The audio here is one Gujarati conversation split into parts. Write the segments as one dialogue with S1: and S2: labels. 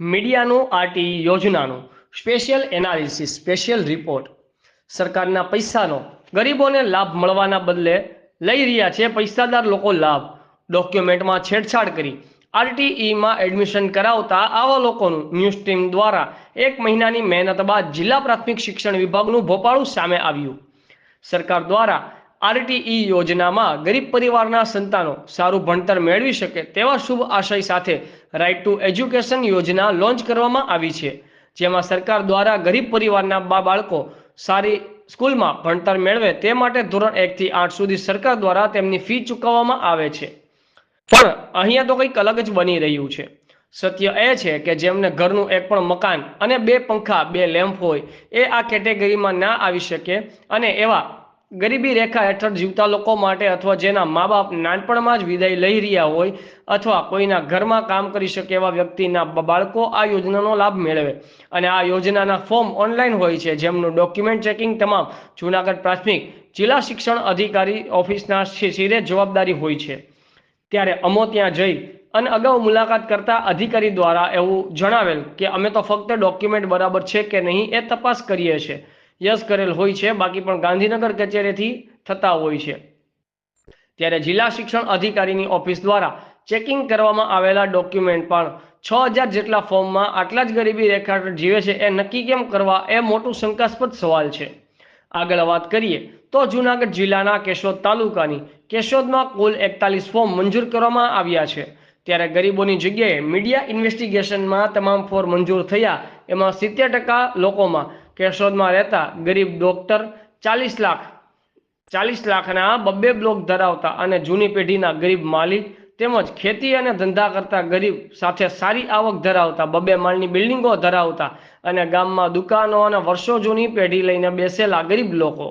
S1: મીડિયાનું આરટી યોજનાનું સ્પેશિયલ એનાલિસિસ, સ્પેશિયલ રિપોર્ટ. સરકારના પૈસાનો ગરીબોને લાભ મળવાના બદલે લઈ રહ્યા છે પૈસાદાર લોકો લાભ. ડોક્યુમેન્ટમાં છેડછાડ કરી આરટીઈમાં એડમિશન કરાવતા આવા લોકોનું ન્યૂઝ ટીમ દ્વારા એક મહિનાની મહેનત બાદ જિલ્લા પ્રાથમિક શિક્ષણ વિભાગનું ભોપાળું સામે આવ્યું. સરકાર દ્વારા આરટીઈ યોજનામાં ગરીબ પરિવારના સંતાનો સારું ભણતર મેળવી શકે તેવા શુભ આશય સાથે રાઇટ ટુ એજ્યુકેશન યોજના લોન્ચ કરવામાં આવી છે. જેમાં સરકાર દ્વારા ગરીબ પરિવારના બા બાળકો સારી સ્કૂલમાં ભણતર મેળવે તે માટે ધોરણ એકથી આઠ સુધી સરકાર દ્વારા તેમની ફી ચૂકવવામાં આવે છે. પણ અહીંયા તો કંઈક અલગ જ બની રહ્યું છે. સત્ય એ છે કે જેમને ઘરનું એક પણ મકાન અને બે પંખા, બે લેમ્પ હોય, એ આ કેટેગરીમાં ના આવી શકે અને એવા ગરીબી રેખા હેઠળ જીવતા લોકો માટે અથવા જેના મા બાપ નાનપણમાં જ વિદાય લઈ રહ્યા હોય અથવા કોઈના ઘરમાં કામ કરી શકે એવા વ્યક્તિના બાળકો આ યોજનાનો લાભ મેળવે. અને આ યોજનાના ફોર્મ ઓનલાઈન હોય છે. જેમનું ડોક્યુમેન્ટ ચેકિંગ તમામ જૂનાગઢ પ્રાથમિક જિલ્લા શિક્ષણ અધિકારી ઓફિસના શિરે જવાબદારી હોય છે. ત્યારે અમો ત્યાં જઈ અને અગાઉ મુલાકાત કરતા અધિકારી દ્વારા એવું જણાવેલ કે અમે તો ફક્ત ડોક્યુમેન્ટ બરાબર છે કે નહીં એ તપાસ કરીએ છીએ. યસ કરેલ હોય છે, બાકી પણ ગાંધીનગર કચેરીથી થતા હોય છે. ત્યારે જિલ્લા શિક્ષણ અધિકારીની ઓફિસ દ્વારા ચેકિંગ કરવામાં આવેલા ડોક્યુમેન્ટ પણ છ હજાર જેટલા ફોર્મમાં આટલા જ ગરીબી રેખા જીવે છે, એ નક્કી કેમ કરવા, એ મોટું શંકાસ્પદ સવાલ છે. આગળ વાત કરીએ, તો જૂનાગઢ જિલ્લાના કેશોદ તાલુકાની કેશોદમાં કુલ એકતાલીસ ફોર્મ મંજૂર કરવામાં આવ્યા છે. ત્યારે ગરીબોની જગ્યાએ મીડિયા ઇન્વેસ્ટિગેશનમાં તમામ ફોર્મ મંજૂર થયા, એમાં સિત્તેર ટકા લોકોમાં કેશોદમાં રહેતા ગરીબ ડોક્ટર ચાલીસ લાખ, ચાલીસ લાખના બબ્બે બ્લોક ધરાવતા અને જૂની પેઢીના ગરીબ માલિક તેમજ ખેતી અને ધંધા કરતા ગરીબ સાથે સારી આવક ધરાવતા, બબ્બે માળની બિલ્ડિંગો ધરાવતા અને ગામમાં દુકાનો અને વર્ષો જૂની પેઢી લઈને બેસેલા ગરીબ લોકો.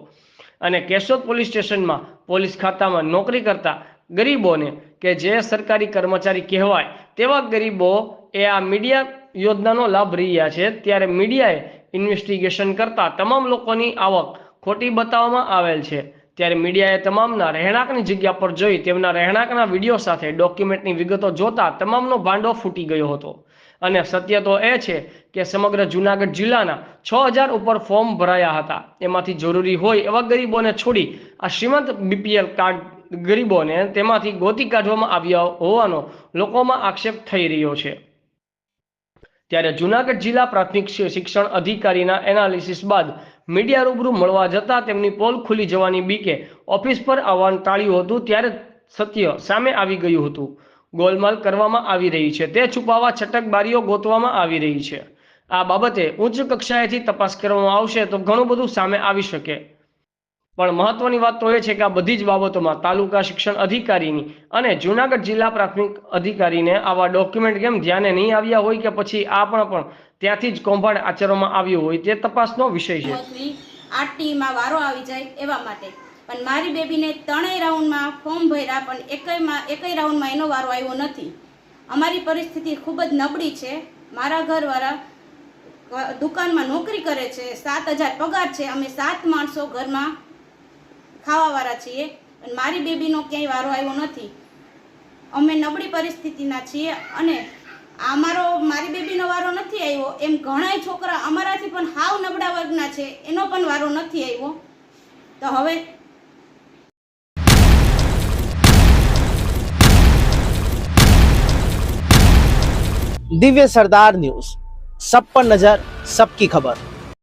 S1: અને કેશોદ પોલીસ સ્ટેશનમાં પોલીસ ખાતામાં નોકરી કરતા ગરીબોને કે જે સરકારી કર્મચારી કહેવાય તેવા ગરીબો એ આ મીડિયા યોજનાનો લાભ રહ્યા છે. ત્યારે મીડિયાએ ઇન્વેસ્ટિગેશન કરતા તમામ લોકોની આવક ખોટી બતાવવામાં આવેલ છે. ત્યારે મીડિયાએ તમામના રહેણાંકની જગ્યા પર જોઈ તેમના રહેણાંકના વીડિયો સાથે ડોક્યુમેન્ટની વિગતો જોતા તમામનો ભાંડો ફૂટી ગયો હતો. અને સત્ય તો એ છે કે સમગ્ર જૂનાગઢ જિલ્લાના છ હજાર ઉપર ફોર્મ ભરાયા હતા. એમાંથી જરૂરી હોય એવા ગરીબોને છોડી આ શ્રીમંત બીપીએલ કાર્ડ ગરીબોને તેમાંથી ગોતી કાઢવામાં આવ્યા હોવાનો લોકોમાં આક્ષેપ થઈ રહ્યો છે. ત્યારે જૂનાગઢ જિલ્લા પ્રાથમિક શિક્ષણ અધિકારીના એનાલિસિસ બાદ મીડિયા રૂબરૂ મળવા જતાં તેમની પોલ ખુલી જવાની બીકે ઓફિસ પર આવવાનું ટાળ્યું હતું ત્યારે સત્ય સામે આવી ગયું હતું. ગોલમાલ કરવામાં આવી રહી છે. તે છુપાવવા છટકબારીઓ ગોતવામાં આવી રહી છે. આ બાબતે ઉચ્ચ કક્ષાએથી તપાસ કરવામાં આવશે તો ઘણું બધું સામે આવી શકે. પણ મહત્વની વાત તો એ છે કે આ બધી જ બાબતોમાં તાલુકા શિક્ષણ અધિકારીની અને જૂનાગઢ જિલ્લા પ્રાથમિક અધિકારીને આવા ડોક્યુમેન્ટ કેમ ધ્યાને નહીં આવ્યા હોય કે પછી આ પણ પણ ત્યાંથી જ કૌભાંડ આચરવામાં આવ્યું હોય તે તપાસનો વિષય છે.
S2: આરટીમાં વારો આવી જાય એવા માટે. પણ મારી બેબીને ત્રણેય રાઉન્ડમાં ફોર્મ ભર્યા પણ એકયમાં એકય રાઉન્ડમાં એનો વારો આવ્યો નથી. અમારી પરિસ્થિતિ ખૂબ જ નબળી છે. મારા ઘરવાળા દુકાનમાં નોકરી કરે છે, સાત હજાર પગાર છે. અમે સાત માણસો ઘરમાં ખાવાવાળા છીએ અને મારી બેબીનો ક્યાંય વારો આવ્યો નથી. અમે નબળી પરિસ્થિતિના છીએ અને અમારો મારી બેબીનો વારો નથી આવ્યો એમ ઘણાય છોકરા અમારાથી પણ હાવ નબળા વર્ગના છે, એનો પણ વારો નથી આવ્યો. તો હવે
S3: દિવ્ય સરદાર ન્યૂઝ સબ પર નજર, સબકી ખબર.